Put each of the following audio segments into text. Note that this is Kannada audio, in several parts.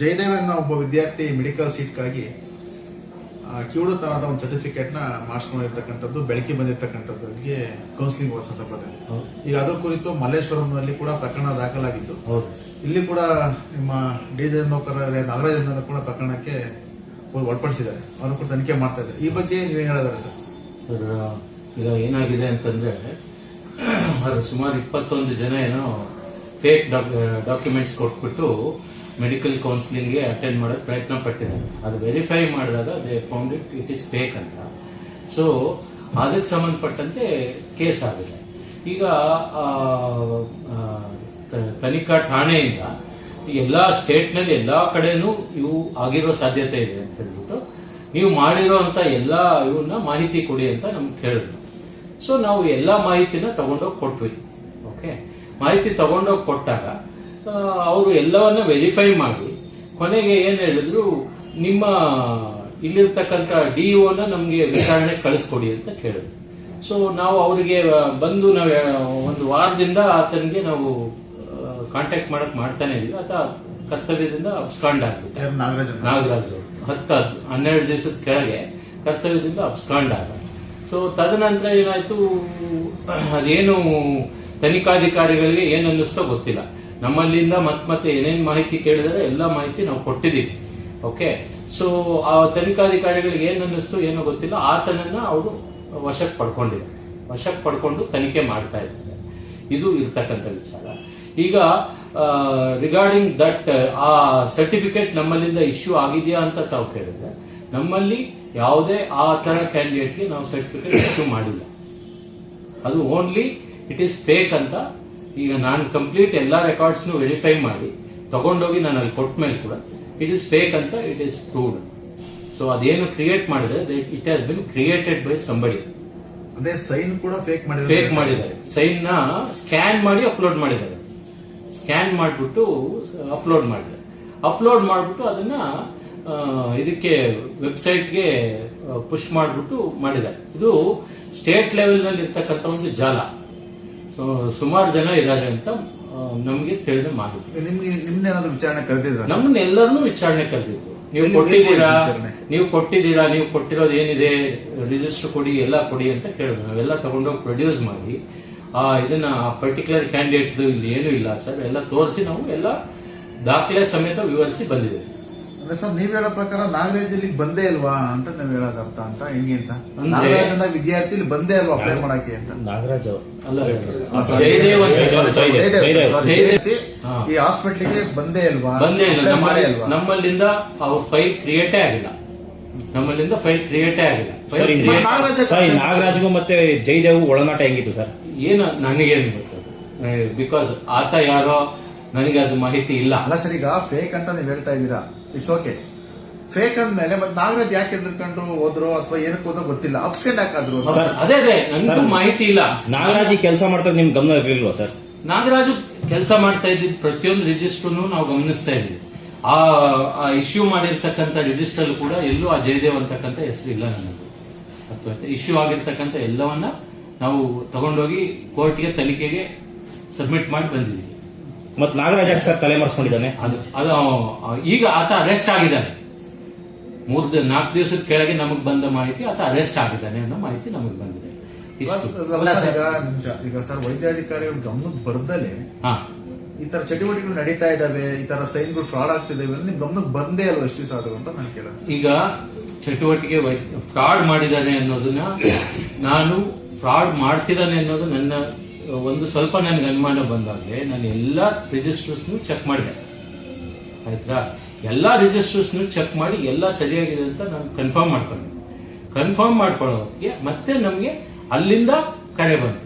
ಜಯದೇವ್ ಅನ್ನೋ ಒಬ್ಬ ವಿದ್ಯಾರ್ಥಿ ಮೆಡಿಕಲ್ ಸೀಟ್ಗಾಗಿ ಕಿವುಡುತನದ ಒಂದು ಸರ್ಟಿಫಿಕೇಟ್ನ ಮಾಡಿಸ್ಕೊಂಡಿರ್ತಕ್ಕಂಥದ್ದು ಬೆಳಕಿ ಬಂದಿರತಕ್ಕಂಥದ್ದಕ್ಕೆ ಕೌನ್ಸಿಲಿಂಗ್ ಹೋದ. ಸಂದರ್ಭದಲ್ಲಿ ಈಗ ಅದರ ಕುರಿತು ಮಲ್ಲೇಶ್ವರಂನಲ್ಲಿ ಕೂಡ ಪ್ರಕರಣ ದಾಖಲಾಗಿತ್ತು. ಇಲ್ಲಿ ಕೂಡ ನಿಮ್ಮ ಡಿ ಜೆ ನೌಕರ ನಾಗರಾಜ್ ಕೂಡ ಪ್ರಕರಣಕ್ಕೆ ಒಳಪಡಿಸಿದ್ದಾರೆ. ಅವರು ಕೂಡ ತನಿಖೆ ಮಾಡ್ತಾ ಇದ್ದಾರೆ. ಈ ಬಗ್ಗೆ ನೀವೇನು ಹೇಳಿದಾರೆ ಸರ್? ಸರ್ ಈಗ ಏನಾಗಿದೆ ಅಂತಂದ್ರೆ ಸುಮಾರು ಇಪ್ಪತ್ತೊಂದು ಜನ ಏನೋ ಫೇಕ್ ಡಾಕ್ಯುಮೆಂಟ್ಸ್ ಕೊಟ್ಬಿಟ್ಟು ಮೆಡಿಕಲ್ ಕೌನ್ಸಿಲಿಂಗ್ಗೆ ಅಟೆಂಡ್ ಮಾಡೋಕೆ ಪ್ರಯತ್ನ ಪಟ್ಟಿದ್ದಾರೆ ಅದು ವೆರಿಫೈ ಮಾಡಿದಾಗ they found it it is fake ಅಂತ. ಸೊ ಅದಕ್ಕೆ ಸಂಬಂಧಪಟ್ಟಂತೆ ಕೇಸ್ ಆಗಿದೆ. ಈಗ ತನಿಖಾ ಠಾಣೆಯಿಂದ ಎಲ್ಲ ಸ್ಟೇಟ್ನಲ್ಲಿ ಎಲ್ಲ ಕಡೆನೂ ಇವು ಆಗಿರೋ ಸಾಧ್ಯತೆ ಇದೆ ಅಂತ ಹೇಳ್ಬಿಟ್ಟು, ನೀವು ಮಾಡಿರೋಂಥ ಎಲ್ಲ ಇವನ್ನ ಮಾಹಿತಿ ಕೊಡಿ ಅಂತ ನಮ್ಗೆ ಕೇಳಿದ್ರು. ಸೊ ನಾವು ಎಲ್ಲ ಮಾಹಿತಿನ ತಗೊಂಡೋಗಿ ಕೊಟ್ವಿ. ಓಕೆ ಮಾಹಿತಿ ತಗೊಂಡೋಗಿ ಕೊಟ್ಟಾಗ ಅವರು ಎಲ್ಲವನ್ನ ವೆರಿಫೈ ಮಾಡಿ ಕೊನೆಗೆ ಏನ್ ಹೇಳಿದ್ರು ನಿಮ್ಮ ಇಲ್ಲಿರ್ತಕ್ಕಂಥ ಡಿ ಓನ ನಮಗೆ ವಿಚಾರಣೆ ಕಳಿಸ್ಕೊಡಿ ಅಂತ ಕೇಳಿದ್ರು. ಸೊ ನಾವು ಅವರಿಗೆ ಬಂದು ನಾವು ಒಂದು ವಾರದಿಂದ ಆತನಿಗೆ ನಾವು ಕಾಂಟ್ಯಾಕ್ಟ್ ಮಾಡಕ್ ಮಾಡ್ತಾನೆ ಇದ್ವಿ ಆತ ಕರ್ತವ್ಯದಿಂದ ಅಬ್ಸ್ಕಾಂಡ್ ಆಗ್ಬಿಟ್ಟು. ನಾಗರಾಜ್ ಹತ್ತ ಹನ್ನೆರಡು ದಿವಸದ ಕೆಳಗೆ ಕರ್ತವ್ಯದಿಂದ ಅಬ್ಸ್ಕಾಂಡ್ ಆಗ ಸೊ ತದನಂತರ ಏನಾಯ್ತು ಅದೇನು ತನಿಖಾಧಿಕಾರಿಗಳಿಗೆ ಏನ್ ಅನ್ನಿಸ್ತೋ ಗೊತ್ತಿಲ್ಲ. ನಮ್ಮಲ್ಲಿಂದ ಮತ್ ಮತ್ತೆ ಏನೇನ್ ಮಾಹಿತಿ ಕೇಳಿದರೆ ಎಲ್ಲ ಮಾಹಿತಿ ನಾವು ಕೊಟ್ಟಿದ್ದೀವಿ. ಓಕೆ ಸೊ ಆ ತನಿಖಾಧಿಕಾರಿಗಳಿಗೆ ಏನ್ ಅನ್ನಿಸ್ತು, ಏನೋ ಗೊತ್ತಿಲ್ಲ. ಆತನನ್ನ ಅವರು ವಶಕ್ಕೆ ಪಡ್ಕೊಂಡಿದ್ದಾರೆ. ವಶಕ್ಕೆ ಪಡ್ಕೊಂಡು ತನಿಖೆ ಮಾಡ್ತಾ ಇದ್ದಾರೆ. ಇದು ಇರ್ತಕ್ಕಂಥ ವಿಚಾರ. ಈಗ ರಿಗಾರ್ಡಿಂಗ್ ದಟ್ ಆ ಸರ್ಟಿಫಿಕೇಟ್ ನಮ್ಮಲ್ಲಿಂದ ಇಶ್ಯೂ ಆಗಿದೆಯಾ ಅಂತ ತಾವು ಕೇಳಿದ್ರೆ, ನಮ್ಮಲ್ಲಿ ಯಾವುದೇ ಆ ತರ ಕ್ಯಾಂಡಿಡೇಟ್ಗೆ ನಾವು ಸರ್ಟಿಫಿಕೇಟ್ ಇಶ್ಯೂ ಮಾಡಿಲ್ಲ. ಅದು ಓನ್ಲಿ ಇಟ್ ಈಸ್ ಫೇಕ್ ಅಂತ ಈಗ ನಾನು ಕಂಪ್ಲೀಟ್ ಎಲ್ಲ ರೆಕಾರ್ಡ್ಸ್ನು ವೆರಿಫೈ ಮಾಡಿ ತಗೊಂಡೋಗಿ ನಾನು ಅಲ್ಲಿ ಕೊಟ್ಟ ಮೇಲೆ ಕೂಡ ಇಟ್ ಇಸ್ ಫೇಕ್ ಅಂತ ಇಟ್ ಇಸ್ ಪ್ರೂವ್ಡ್ ಸೊ ಅದೇನು ಕ್ರಿಯೇಟ್ ಮಾಡಿದ್ರೆ it has been created by somebody ಅಂದ್ರೆ ಸೈನ್ ಕೂಡ ಫೇಕ್ ಮಾಡಿದ್ದಾರೆ. ಫೇಕ್ ಮಾಡಿದ್ದಾರೆ. ಸೈನ್ನ ಸ್ಕ್ಯಾನ್ ಮಾಡಿ ಅಪ್ಲೋಡ್ ಮಾಡಿದ್ದಾರೆ. ಸ್ಕ್ಯಾನ್ ಮಾಡಿಬಿಟ್ಟು ಅಪ್ಲೋಡ್ ಮಾಡಿದ್ದಾರೆ. ಅಪ್ಲೋಡ್ ಮಾಡಿಬಿಟ್ಟು ಅದನ್ನ ಇದಕ್ಕೆ ವೆಬ್ಸೈಟ್ಗೆ ಪುಷ್ ಮಾಡಿಬಿಟ್ಟು ಮಾಡಿದ್ದಾರೆ. ಇದು ಸ್ಟೇಟ್ ಲೆವೆಲ್ನಲ್ಲಿ ಇರ್ತಕ್ಕಂಥ ಒಂದು ಜಾಲ. ಸುಮಾರು ಜನ ಇದ್ದಾರೆ ಅಂತ ನಮಗೆ ತಿಳಿದ ಮಾಹಿತಿ. ನಿಮ್ಗೆ ನಿಮ್ದೇನಾದ್ರು ವಿಚಾರಣೆ ಕರೆದಿದ್ರ ನಮ್ಮನ್ನ ಎಲ್ಲರನ್ನೂ ವಿಚಾರಣೆ ಕರೆದಿದ್ರು ನೀವು ಕೊಟ್ಟಿದ್ದೀರಾ? ನೀವು ಕೊಟ್ಟಿದ್ದೀರಾ? ನೀವು ಕೊಟ್ಟಿರೋದು ಏನಿದೆ? ರಿಜಿಸ್ಟರ್ ಕೊಡಿ ಎಲ್ಲ ಕೊಡಿ ಅಂತ ಕೇಳಿದ್ರು. ನಾವೆಲ್ಲ ತಗೊಂಡೋಗಿ ಪ್ರೊಡ್ಯೂಸ್ ಮಾಡಿ ಆ ಇದನ್ನ ಪರ್ಟಿಕ್ಯುಲರ್ ಕ್ಯಾಂಡಿಡೇಟ್ ಇಲ್ಲಿ ಏನು ಇಲ್ಲ ಸರ್. ಎಲ್ಲ ತೋರಿಸಿ ನಾವು ಎಲ್ಲ ದಾಖಲೆ ಸಮೇತ ವಿವರಿಸಿ ಬಂದಿದೆ ಅಂದ್ರೆ ಸರ್ ನೀವ್ ಹೇಳೋ ಪ್ರಕಾರ ನಾಗರಾಜ್ ಇಲ್ಲಿ ಬಂದೇ ಇಲ್ವಾ ಅಂತ ನೀವ್ ಹೇಳೋದ್ ಅರ್ಥ ಅಂತ? ಹೆಂಗೆ ಅಂತ? ನಾಗರಾಜ್ ಅನ್ನೋ ವಿದ್ಯಾರ್ಥಿ ಇಲ್ಲಿ ಬಂದೇ ಅಲ್ವಾ ಅಪ್ಲೈ ಮಾಡಕ್ಕೆ ಅಂತ? ನಾಗರಾಜ್ ಅವರು. ಅಲ್ಲ ಆ, sorry. ಜಯದೇವ್ ಅಂತ ಜಯದೇವ್, Sorry, ಜಯದೇವ್, ಜಯದೇವ್, sorry, ಜಯದೇವ್. ವಿದ್ಯಾರ್ಥಿ ಈ ಹಾಸ್ಪಿಟ್ಲಿಗೆ ಬಂದೇ ಇಲ್ವಾ ಬಂದೇ ಇಲ್ಲ. Apply ನಮ್ಮ ಮಾಡೇ ಇಲ್ವಾ ನಮ್ಮಲ್ಲಿಂದ ಅವ್ರ ಫೈಲ್ ಕ್ರಿಯೇಟೇ ಆಗಿಲ್ಲ. ನಮ್ಮಲ್ಲಿಂದ ಫೈಲ್ ಕ್ರಿಯೇಟೇ ಆಗಿಲ್ಲ. ಸರ್ ನಾಗರಾಜ್ ಸರ್ ಈ ನಾಗರಾಜ್ಗೂ ಮತ್ತೆ ಜೈದೇವ್ ಒಳನಾಟ ಹೆಂಗಿತ್ತು ಸರ್? ಏನು ನನಗೇನು ಬಿಕಾಸ್ ಆತ ಯಾರೋ ನನಗೆ ಅದು ಮಾಹಿತಿ ಇಲ್ಲ. ಅಲ್ಲ ಸರ್ ಈಗ ಫೇಕ್ ಅಂತ ನೀವು ಹೇಳ್ತಾ ಇದ್ದೀರಾ? ಇಟ್ಸ್ ಓಕೆ ಫೇಕ್ ಅಂದ್ಮೇಲೆ ಮತ್ತೆ ನಾಗರಾಜ್ ಯಾಕೆ ಎದ್ಕೊಂಡು ಹೋದ್ರು ಅಥವಾ ಏನಕ್ಕೆ ಹೋದ್ರೋ ಗೊತ್ತಿಲ್ಲ. ಅಪ್ಸ್ಕೆಂಡ್ ಹಾಕಾದ್ರು ಅದೇ ಅದೇ ನನಗೂ ಮಾಹಿತಿ ಇಲ್ಲ. ನಾಗರಾಜ್ ಕೆಲಸ ಮಾಡ್ತಾರೆ ನಿಮ್ ಗಮನ ಇರ್ಲಿಲ್ವಾ ಸರ್? ನಾಗರಾಜು ಕೆಲಸ ಮಾಡ್ತಾ ಇದ್ದಿದ್ದ ಪ್ರತಿಯೊಂದು ರಿಜಿಸ್ಟರ್ನು ನಾವು ಗಮನಿಸ್ತಾ ಇದ್ವಿ ಆ ಇಶ್ಯೂ ಮಾಡಿರ್ತಕ್ಕಂಥ ರಿಜಿಸ್ಟರ್ ಕೂಡ ಎಲ್ಲೂ ಆ ಜಯದೇವ್ ಅಂತಕ್ಕಂಥ ಹೆಸರು ಇಲ್ಲ ನನ್ನದು. ಅಥವಾ ಇಶ್ಯೂ ಆಗಿರ್ತಕ್ಕಂಥ ಎಲ್ಲವನ್ನ ನಾವು ತಗೊಂಡೋಗಿ ಕೋರ್ಟ್ಗೆ ತನಿಖೆಗೆ ಸಬ್ಮಿಟ್ ಮಾಡಿ ಬಂದಿದ್ದೀವಿ. ಮತ್ ನಾಗರಾಜ್ ಸರ್ ತಲೆ ಮರೆಸ್ಕೊಂಡಿದ್ದಾನೆ ಅದು ಅದು ಈಗ ಆತ ಅರೆಸ್ಟ್ ಆಗಿದ್ದಾನೆ. ಮೂರ್ ದಿ- ನಾಲ್ಕು ದಿವಸದ ಕೆಳಗೆ ನಮಗ್ ಬಂದ ಮಾಹಿತಿ ಆತ ಅರೆಸ್ಟ್ ಆಗಿದ್ದಾನೆ ಅನ್ನೋ ಮಾಹಿತಿ ನಮಗ್ ಬಂದಿದೆ. ಇಷ್ಟು. ಅಲ್ಲ ಸರ್, ಈಗ ನಿಮಿಷ. ಈಗ ಸರ್ ವೈದ್ಯಾಧಿಕಾರಿಗಳು ಗಮನಕ್ಕೆ ಬರ್ದಲೆ ಹಾ. ಈ ತರ ಚಟುವಟಿಕೆಗಳು ನಡೀತಾ ಇದಾವೆ ಈ ತರ ಸೈನ್ಗಳು ಫ್ರಾಡ್ ಆಗ್ತಿದಾವೆ ಅಂತ ನಿಮ್ ಗಮನಕ್ಕೆ ಬಂದೇ ಅಲ್ವಾ ಎಷ್ಟು ದಿವಸ ಆದ್ರು ಅಂತ ನಾನು ಕೇಳ ಈಗ ಚಟುವಟಿಕೆ ಫ್ರಾಡ್ ಮಾಡಿದ್ದಾನೆ ಅನ್ನೋದನ್ನ ನಾನು ಫ್ರಾಡ್ ಮಾಡ್ತಿದ್ದಾನೆ ಅನ್ನೋದು ನನ್ನ ಒಂದು ಸ್ವಲ್ಪ ನನಗೆ ಅನುಮಾನ ಬಂದಾಗಲೇ ನಾನು ಎಲ್ಲ ರಿಜಿಸ್ಟರ್ಸ್ನು ಚೆಕ್ ಮಾಡಿದೆ. ಆಯ್ತಾ? ಎಲ್ಲ ರಿಜಿಸ್ಟರ್ಸ್ನು ಚೆಕ್ ಮಾಡಿ ಎಲ್ಲ ಸರಿಯಾಗಿದೆ ಅಂತ ನಾನು ಕನ್ಫರ್ಮ್ ಮಾಡ್ಕೊಂಡೆ. ಕನ್ಫರ್ಮ್ ಮಾಡ್ಕೊಳ್ಳೋ ಹೊತ್ತಿಗೆ ಮತ್ತೆ ನಮಗೆ ಅಲ್ಲಿಂದ ಕರೆ ಬಂತು.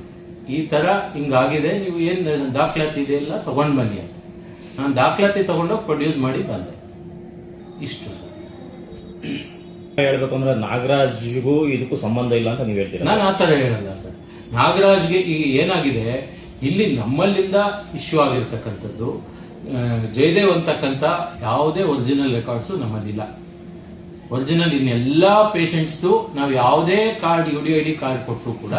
ಈ ತರ ಹಿಂಗಾಗಿದೆ ನೀವು ಏನು ದಾಖಲಾತಿ ಇದೆ ಎಲ್ಲ ತಗೊಂಡ್ ಬನ್ನಿ ಅಂತ. ನಾನು ದಾಖಲಾತಿ ತಗೊಂಡೋಗಿ ಪ್ರೊಡ್ಯೂಸ್ ಮಾಡಿ ಬಂದೆ. ಇಷ್ಟು ಸರ್. ಹೇಳ್ಬೇಕು ಅಂದ್ರೆ ನಾಗರಾಜ್ಗೂ ಇದಕ್ಕೂ ಸಂಬಂಧ ಇಲ್ಲ ಅಂತ ನೀವು ಹೇಳ್ತೀರಾ? ನಾನು ಆ ತರ ಹೇಳಲ್ಲ ಸರ್. ನಾಗರಾಜ್ಗೆ ಈಗ ಏನಾಗಿದೆ? ಇಲ್ಲಿ ನಮ್ಮಲ್ಲಿಂದ ಇಶ್ಯೂ ಆಗಿರ್ತಕ್ಕಂಥದ್ದು ಜಯದೇವ್ ಅಂತಕ್ಕಂಥ ಯಾವುದೇ ಒರಿಜಿನಲ್ ರೆಕಾರ್ಡ್ಸ್ ನಮ್ಮಲ್ಲಿಲ್ಲ. ಒರಿಜಿನಲ್ ಇನ್ನೆಲ್ಲ ಪೇಷಂಟ್ಸ್ದು ನಾವು ಯಾವುದೇ card U D I D card ಕೊಟ್ಟರು ಕೂಡ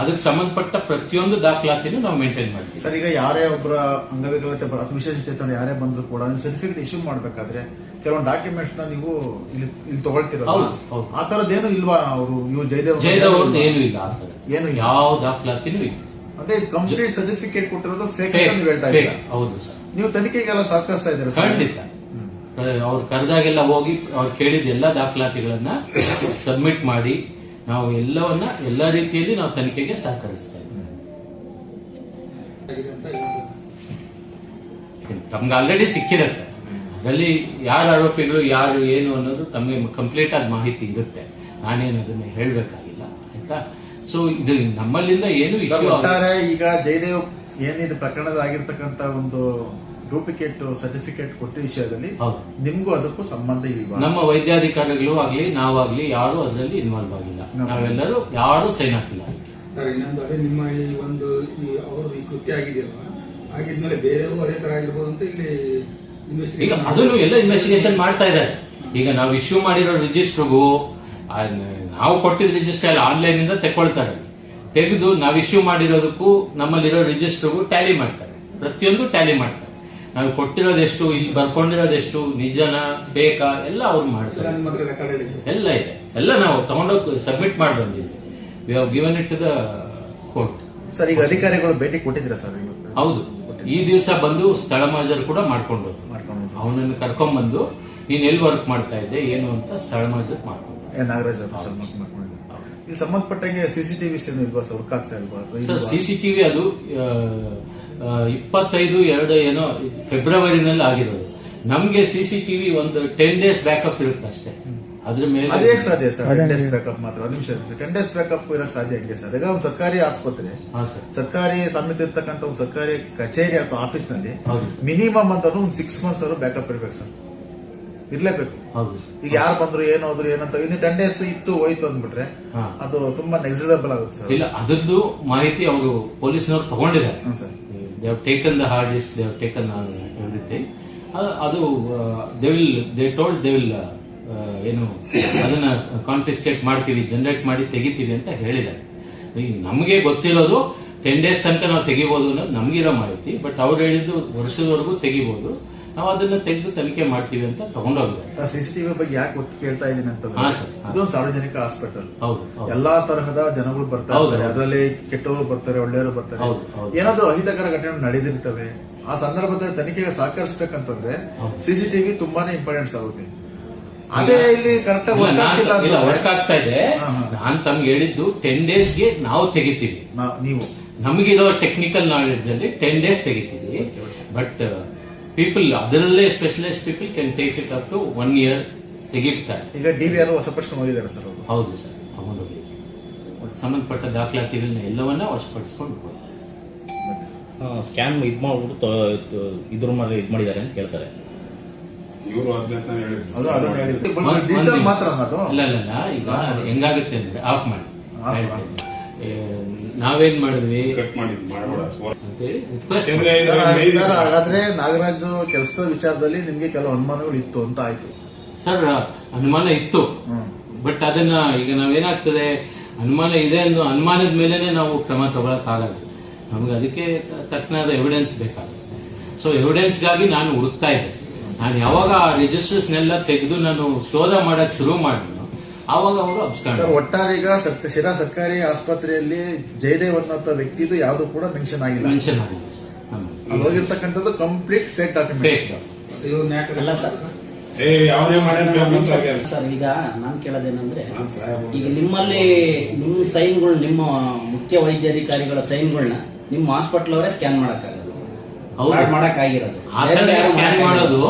ಅದಕ್ಕೆ ಸಂಬಂಧಪಟ್ಟ ಪ್ರತಿಯೊಂದು ದಾಖಲಾತಿನೂ ನಾವು ಮೇಂಟೈನ್ ಮಾಡ್ತೀವಿ. ಸರ್ ಈಗ ಯಾರೇ ಒಬ್ಬರ ಅಂಗವಿಕಲತೆ ಅಥವಾ ವಿಶೇಷ ಚೇತನ ಯಾರೇ ಬಂದರೂ ಕೂಡ ನೀವು ಸರ್ಟಿಫಿಕೇಟ್ ಇಶ್ಯೂ ಮಾಡಬೇಕಾದ್ರೆ ಕೆಲವೊಂದು ಡಾಕ್ಯುಮೆಂಟ್ಸ್ನ ನೀವು ಇಲ್ಲಿ ಇಲ್ಲಿ ತಗೊಳ್ತಿರಲ್ಲ? ಹೌದು, ಹೌದು. ಆ ತರದ್ದೇನು ಇಲ್ವಾ ಅವರು? ಇವು ಜಯದೇವ್ ಜಯದೇವ್ ಅವ್ರದ್ದು ಏನೂ ಇಲ್ಲ ಆ ಥರ. ಏನು ಇಲ್ಲ. ಯಾವ ದಾಖಲಾತಿನೂ ಇಲ್ಲ. ಅಂದ್ರೆ ಕಂಪ್ಲೀಟ್ ಸರ್ಟಿಫಿಕೇಟ್ ಕೊಟ್ಟಿರೋದು ಫೇಕ್ ಅಂತ ನೀವು ಹೇಳ್ತಾ fake. ಇದ್ದೀರಾ ಹೌದು ಸರ್. ನೀವು ತನಿಖೆಗೆಲ್ಲ ಸಹಕರಿಸ್ತಾ ಇದ್ದೀರಾ ಸರ್? ಖಂಡಿತ. ಅವ್ರು ಕರೆದಾಗೆಲ್ಲ ಹೋಗಿ ಅವ್ರು ಕೇಳಿದ ಎಲ್ಲ ದಾಖಲಾತಿಗಳನ್ನ ಸಬ್ಮಿಟ್ ಮಾಡಿ ನಾವು ಎಲ್ಲವನ್ನ ಎಲ್ಲ ರೀತಿಯಲ್ಲಿ ನಾವು ತನಿಖೆಗೆ ಸಹಕರಿಸ್ತಾ ಇದ್ದೀವಿ. ತಮ್ಗೆ ಆಲ್ರೆಡಿ ಸಿಕ್ಕಿರುತ್ತೆ ಅದರಲ್ಲಿ ಯಾರು ಆರೋಪಿಗಳು ಯಾರು ಏನು ಅನ್ನೋದು ತಮಗೆ ಕಂಪ್ಲೀಟ್ ಆದ ಮಾಹಿತಿ ಇರುತ್ತೆ. ನಾನೇನು ಅದನ್ನ ಹೇಳಬೇಕಾಗಿಲ್ಲ ಆಯ್ತಾ? ಸೊ ಇದು ನಮ್ಮಲ್ಲಿಂದ ಏನು ಇಶ್ಯೂ ಈಗ ಜಯದೇವ್ ಏನಿದೆ ಪ್ರಕರಣದಾಗಿರ್ತಕ್ಕಂತ ಒಂದು ಡೂಪ್ಲಿಕೇಟ್ ಸರ್ಟಿಫಿಕೇಟ್ ಕೊಟ್ಟ ವಿಷಯದಲ್ಲಿ ಹೌದು. ನಿಮ್ಗೂ ಅದಕ್ಕೂ ಸಂಬಂಧ ಇಲ್ವಾ? ನಮ್ಮ ವೈದ್ಯಾಧಿಕಾರಿಗಳು ಆಗ್ಲಿ ನಾವಾಗ್ಲಿ ಯಾರು ಅದರಲ್ಲಿ ಇನ್ವಾಲ್ವ್ ಆಗಿಲ್ಲ. ನಾವೆಲ್ಲರೂ ಯಾರು ಸೈನ್ ಹಾಕಿಲ್ಲ ಅದಕ್ಕೆ. ಸರ್ ಇನ್ನೊಂದು ಅದೇ ನಿಮ್ಮ ಈ ಒಂದು ಈ ಅವ್ರದ್ದು ಈ ಕೃತ್ಯ ಆಗಿದೆಯಲ್ವಾ? ಆಗಿದ್ಮೇಲೆ ಬೇರೆಯವರು ಅದೇ ತರ ಆಗಿರ್ಬೋದು ಅಂತ ಇಲ್ಲಿ ಈಗ ಇನ್ವೆಸ್ಟಿಗೇಷನ್ ಅದನ್ನು ಎಲ್ಲ ಇನ್ವೆಸ್ಟಿಗೇಷನ್ ಮಾಡ್ತಾ ಇದ್ದಾರೆ. ಈಗ ನಾವು ಇಶ್ಯೂ ಮಾಡಿರೋ ರಿಜಿಸ್ಟರ್ಗೂ ನಾವು ಕೊಟ್ಟಿದ್ದ ರಿಜಿಸ್ಟರ್ ಎಲ್ಲ ಆನ್ಲೈನ್ ಇಂದ ತೆಕ್ಕೊಳ್ತಾರೆ. ತೆಗೆದು ನಾವು ಇಶ್ಯೂ ಮಾಡಿರೋದಕ್ಕೂ ನಮ್ಮಲ್ಲಿರೋ ರಿಜಿಸ್ಟರ್ಗೂ ಟ್ಯಾಲಿ ಮಾಡ್ತಾರೆ. ಪ್ರತಿಯೊಂದು ಟ್ಯಾಲಿ ಮಾಡ್ತಾರೆ. ನಾವು ಕೊಟ್ಟಿರೋದೆಷ್ಟು ಇಲ್ಲಿ ಬರ್ಕೊಂಡಿರೋದೆಷ್ಟು ನಿಜನ ಬೇಕಾ ಎಲ್ಲ ಅವ್ರು ಮಾಡ್ತಾರೆ. ಎಲ್ಲ ಇದೆ. ಎಲ್ಲ ನಾವು ತಗೊಂಡೋಗಿ ಸಬ್ಮಿಟ್ ಮಾಡಿ ಬಂದಿದ್ವಿ. We have given it to the court sir ಈಗ ಅಧಿಕಾರಿಗಳು ಭೇಟಿ ಕೊಟ್ಟಿದ್ರ ಸರ್ ಹೌದು. ಈ ದಿವಸ ಬಂದು ಸ್ಥಳ ಮಾಜರ್ ಕೂಡ ಮಾಡ್ಕೊಂಡು ಅವನನ್ನು ಮಾಡ್ಕೊಂಡು ಅವನನ್ನು ಕರ್ಕೊಂಡ್ಬಂದು ನೀನ್ ಎಲ್ಲಿ ವರ್ಕ್ ಮಾಡ್ತಾ ಇದ್ದೆ ಏನು ಅಂತ ಸ್ಥಳ ಮಾಜರ್ ಮಾಡ್ಕೊಂಡು ನಾಗರಾಜ್ ಇಲ್ಲಿ ಸಂಬಂಧಪಟ್ಟಂಗೆ ಸಿಸಿಟಿವಿ ಇಲ್ವಾ ಸರ್ ವರ್ಕ್ ಆಗ್ತಾ ಇಲ್ವಾ ಸರ್ ಇಲ್ವಾ? ಸಿ ಸಿ ಟಿವಿ ಅದು ಇಪ್ಪತ್ತೈದು ಎರಡು ಏನೋ ಫೆಬ್ರವರಿನಲ್ಲಿ ಆಗಿರೋದು. ನಮ್ಗೆ ಸಿ ಸಿ ಟಿವಿ ಒಂದು ಟೆನ್ ಡೇಸ್ ಬ್ಯಾಕಪ್ ಇರುತ್ತೆ ಅಷ್ಟೇ ಅದ್ರ ಮೇಲೆ ಅದೇ ಸಾಧ್ಯ ಸರ್ ಟೆನ್ ಡೇಸ್ ಬ್ಯಾಕಪ್ ಮಾತ್ರ. ಒಂದು ನಿಮಿಷ ಟೆನ್ ಡೇಸ್ ಬ್ಯಾಕಪ್ ಇರೋಕೆ ಸಾಧ್ಯ ಹೆಂಗೆ ಸರ್? ಈಗ ಒಂದು ಸರ್ಕಾರಿ ಆಸ್ಪತ್ರೆ ಹಾ ಸರ್. ಸರ್ಕಾರಿ ಸಮಿತಿ ಇರ್ತಕ್ಕಂಥ ಒಂದು ಸರ್ಕಾರಿ ಕಚೇರಿ ಅಥವಾ ಆಫೀಸ್ನಲ್ಲಿ ಹೌದು ಮಿನಿಮಮ್ ಅಂತ ಒಂದು ಸಿಕ್ಸ್ ಮಂತ್ಸ್ ಅವರು ಬ್ಯಾಕಪ್ ಇರ್ಬೇಕು ಸರ್. ಇರ್ಲೇಬೇಕು. ಹೌದು ಸರ್. ಈಗ ಯಾರು ಬಂದ್ರು ಏನಾದ್ರು ಏನಂತ ಇನ್ನು ಟೆನ್ ಡೇಸ್ ಇತ್ತು ಹೋಯ್ತು ಅಂದ್ಬಿಟ್ರೆ ಹಾ. ಅದು ತುಂಬಾ ನೆಗ್ಸಿಸಬಲ್ ಆಗುತ್ತೆ ಸರ್. ಇಲ್ಲ ಅದ್ರದ್ದು ಮಾಹಿತಿ ಅವರು ಪೊಲೀಸ್ನವ್ರು ತಗೊಂಡಿದ್ದಾರೆ. They have taken the hard disk they have taken everything ಅದು they will they told they will ಏನು ಅದನ್ನ ಕಾನ್ಫಿಸ್ಕೇಟ್ ಮಾಡ್ತೀವಿ ಜನರೇಟ್ ಮಾಡಿ ತೆಗಿತೀವಿ ಅಂತ ಹೇಳಿದ್ದಾರೆ. ಈಗ ನಮಗೆ ಗೊತ್ತಿರೋದು ಟೆನ್ ಡೇಸ್ ತನಕ ನಾವು ತೆಗಿಬೋದು ಅನ್ನೋದು ನಮಗಿರೋ ಮಾಹಿತಿ ಬಟ್ ಅವ್ರು ಹೇಳಿದ್ದು ವರ್ಷದವರೆಗೂ ತೆಗಿಬೋದು. ನಾವು ಅದನ್ನ ತೆಗೆದು ತನಿಖೆ ಮಾಡ್ತೀವಿ ಅಂತ ತಗೊಂಡೋಗಿದೆ. ಸಿಸಿಟಿವಿ ಬಗ್ಗೆ ಯಾಕೆ ಒತ್ತು ಕೇಳ್ತಾ ಇದ್ದೀನಿ ಅಂತಂದ್ರೆ ಇದೊಂದು ಸಾರ್ವಜನಿಕ ಹಾಸ್ಪಿಟಲ್. ಎಲ್ಲಾ ತರಹದ ಜನಗಳು ಬರ್ತಾರೆ. ಅದರಲ್ಲಿ ಕೆಟ್ಟವರು ಬರ್ತಾರೆ ಒಳ್ಳೆಯವರು ಬರ್ತಾರೆ. ಏನಾದ್ರು ಅಹಿತಕರ ಘಟನೆ ನಡೆದಿರ್ತವೆ ಆ ಸಂದರ್ಭದಲ್ಲಿ ತನಿಖೆಗೆ ಸಹಕರಿಸಬೇಕಂತಂದ್ರೆ. ಸಿಸಿಟಿವಿ ತುಂಬಾನೇ ಇಂಪಾರ್ಟೆಂಟ್ಸ್ ಆಗುತ್ತೆ. ಅದೇ ಇಲ್ಲಿ ಕರೆಕ್ಟ್ ವರ್ಕ್ ಆಗ್ತಾ ಇದೆ. ನಾನು ತಮ್ಗೆ ಹೇಳಿದ್ದು ಟೆನ್ ಡೇಸ್ಗೆ ನಾವು ತೆಗಿತೀವಿ. ನೀವು. ನಮಗಿರೋ ಟೆಕ್ನಿಕಲ್ ನಾಲೆಡ್ಜ್ ಅಲ್ಲಿ ಟೆನ್ ಡೇಸ್ ತೆಗಿತೀವಿ. ಬಟ್ ಪೀಪಲ್ ಅದರಲ್ಲೇ specialist people can take it up to one year ತೆಗಿತಾರೆ. ಈಗ ಡಿ ವಿ ಆರ್ ವಶಪಡಿಸ್ಕೊಂಡು ಹೋಗಿದ್ದಾರೆ ಸರ್ ಅವರು. ಹೌದು ಸರ್ ತಗೊಂಡೋಗಿ ಸಂಬಂಧಪಟ್ಟ ದಾಖಲಾತಿಗಳನ್ನ ಎಲ್ಲವನ್ನ ವಶಪಡಿಸ್ಕೊಂಡು ಸ್ಕ್ಯಾನ್ ಇದು ಮಾಡ್ಬಿಟ್ಟು ಇದ್ರ ಮೇಲೆ ಇದು ಮಾಡಿದ್ದಾರೆ ಅಂತ ಹೇಳ್ತಾರೆ. ಇವರು ಇಲ್ಲ ಇಲ್ಲ ಈಗ ಹೆಂಗಾಗುತ್ತೆ ಅಂದ್ರೆ ಆಫ್ ಮಾಡಿ. ನಾವೇನ್ ಮಾಡಿದ್ವಿ? ಕಟ್ ಮಾಡಿದ್ವಿ ಹಾಗಾದ್ರೆ ನಾಗರಾಜ್ ಕೆಲಸದ ವಿಚಾರದಲ್ಲಿ ನಿಮ್ಗೆ ಕೆಲವು ಅನುಮಾನಗಳು ಇತ್ತು ಅಂತ ಆಯ್ತು. ಸರ್ ಅನುಮಾನ ಇತ್ತು. ಬಟ್ ಅದನ್ನ ಈಗ ನಾವೇನಾಗ್ತದೆ ಅನುಮಾನ ಇದೆ ಅನ್ನೋ ಅನುಮಾನದ ಮೇಲೆನೆ ನಾವು ಕ್ರಮ ತಗೊಳಕ್ಕಾಗಲ್ಲ. ನಮ್ಗೆ ಅದಕ್ಕೆ ತಕ್ಕನಾದ ಎವಿಡೆನ್ಸ್ ಬೇಕಾಗುತ್ತೆ. ಸೊ ಎವಿಡೆನ್ಸ್ಗಾಗಿ ನಾನು ಹುಡುಕ್ತಾ ಇದ್ದೆ. ನಾನು ಯಾವಾಗ ಆ ರಿಜಿಸ್ಟರ್ಸ್ನೆಲ್ಲ ತೆಗೆದು ನಾನು ಶೋಧ ಮಾಡಕ್ ಶುರು ಮಾಡಿದ್ನೋ ಆವಾಗ ಅವರು ಅಬ್ಸ್ಕೊಂಡು ಸರ್ ಒಟ್ಟಾರೆ ಈಗ ಸರ್ಕ- ಶಿರಾ ಸರ್ಕಾರಿ ಆಸ್ಪತ್ರೆಯಲ್ಲಿ ಜಯದೇವ್ ಅನ್ನೋ ವ್ಯಕ್ತಿದು ಯಾವುದು ಕೂಡ ಮೆನ್ಷನ್ ಆಗಿಲ್ಲ. ಮೆನ್ಷನ್ ಆಗಿದೆ ಸರ್. ಅಲ್ಲಿ ಹೋಗಿರ್ತಕ್ಕಂಥದ್ದು ಕಂಪ್ಲೀಟ್ ಫೇಕ್ ಡಾಕ್ಯುಮೆಂಟ್ ಫೇಕ್ ಅಲ್ಲ ಸರ್. ಏ ಯಾವುದೇ ಮಾಡಿ ಬೇಕಂತ ಸರ್ ಈಗ ನಾನು ಕೇಳೋದೇನಂದ್ರೆ ಈಗ ನಿಮ್ಮಲ್ಲಿ ನಿಮ್ಮ ಸೈನ್ಗಳು ನಿಮ್ಮ ಮುಖ್ಯ ವೈದ್ಯಾಧಿಕಾರಿಗಳ ಸೈನ್ಗಳನ್ನ ನಿಮ್ಮ ಹಾಸ್ಪಿಟಲ್ ಅವರೇ ಸ್ಕ್ಯಾನ್ ಮಾಡಕ್ಕಾಗದು ಹೌದು. ಮಾಡಕ್ ಆಗಿರೋದು? ಆತನ ಸ್ಕ್ಯಾನ್ ಮಾಡೋದು.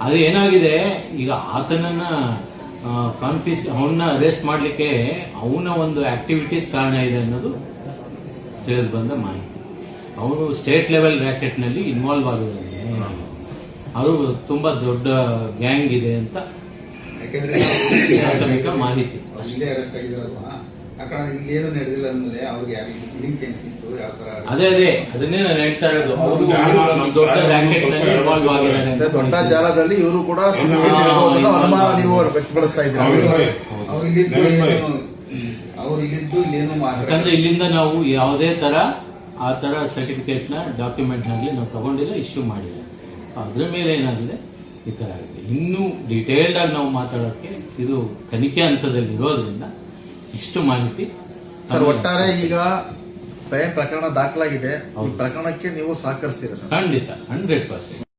ಅದು ಏನಾಗಿದೆ? ಈಗ ಆತನನ್ನ ಕಾನ್ಫಿಸ್ ಅವನ್ನ ಅರೆಸ್ಟ್ ಮಾಡಲಿಕ್ಕೆ ಅವನ ಒಂದು ಆಕ್ಟಿವಿಟೀಸ್ ಕಾರಣ ಇದೆ ಅನ್ನೋದು ತಿಳಿದು ಬಂದ ಮಾಹಿತಿ. ಅವನು ಸ್ಟೇಟ್ ಲೆವೆಲ್ ರ್ಯಾಕೆಟ್ನಲ್ಲಿ ಇನ್ವಾಲ್ವ್ ಆಗಿದ್ದಾನೆ ಅದು ತುಂಬಾ ದೊಡ್ಡ ಗ್ಯಾಂಗ್ ಇದೆ ಅಂತ ಮಾಹಿತಿ. ನಡೆದಿಲ್ಲ ಅಂದ್ಮೇಲೆ ಅವ್ರಿಗೆ ಯಾವ ಲಿಂಕ್ ಏನ್ ಸಿಕ್ತು ಯಾವ ತರ ಅದೇ ಅದೇ. ಅದನ್ನೇ ನಾನು ಹೇಳ್ತಾ ಇರೋದು. ಅವರು ನಾನು ಒಂದು ದೊಡ್ಡ ನಲ್ಲಿ ಆಗಿದ್ದಾರೆ ಅಂತ ದೊಡ್ಡ. ಜಾಲದಲ್ಲಿ ಇವರು ಕೂಡ ಸಿಲುಕಿರ್ಬೋದು ಅನ್ನೋ ಅನುಮಾನ ನೀವು ವ್ಯಕ್ತಪಡಿಸ್ತಾ ಇದ್ದೀರಾ? ಹೌದು. ಅವ್ರು ಇಲ್ಲಿದ್ದು ನವೀನ್ ಭಾಯ್. ಏನು ಅವ್ರು ಇಲ್ಲಿದ್ದು ಇಲ್ಲೇನೋ ಮಾತಾಡ ಯಾಕಂದ್ರೆ ಇಲ್ಲಿಂದ ನಾವು ಯಾವುದೇ ತರ ಆ ತರ ಸರ್ಟಿಫಿಕೇಟ್ನ ಡಾಕ್ಯುಮೆಂಟ್ ನಾಗ್ಲಿ ನಾವು ತಗೊಂಡಿಲ್ಲ ಇಶ್ಯೂ ಮಾಡಿಲ್ಲ. ಸೊ ಅದ್ರ ಮೇಲೆ ಏನಾಗಿದೆ? ಈ ತರ ಆಗಿದೆ. ಇನ್ನೂ ಡೀಟೇಲ್ಡ್ ಆಗಿ ನಾವು ಮಾತಾಡೋಕೆ ಇದು ತನಿಖೆ ಹಂತದಲ್ಲಿ ಇರೋದ್ರಿಂದ ಇಷ್ಟು ಮಾಹಿತಿ? ಸರ್ ಒಟ್ಟಾರೆ ಈಗ ಪ್ರಕರಣ ದಾಖಲಾಗಿದೆ. ಈ ಪ್ರಕರಣಕ್ಕೆ ನೀವು ಸಹಕರಿಸ್ತೀರಾ ಸರ್? ಖಂಡಿತ ಹಂಡ್ರೆಡ್ ಪರ್ಸೆಂಟ್.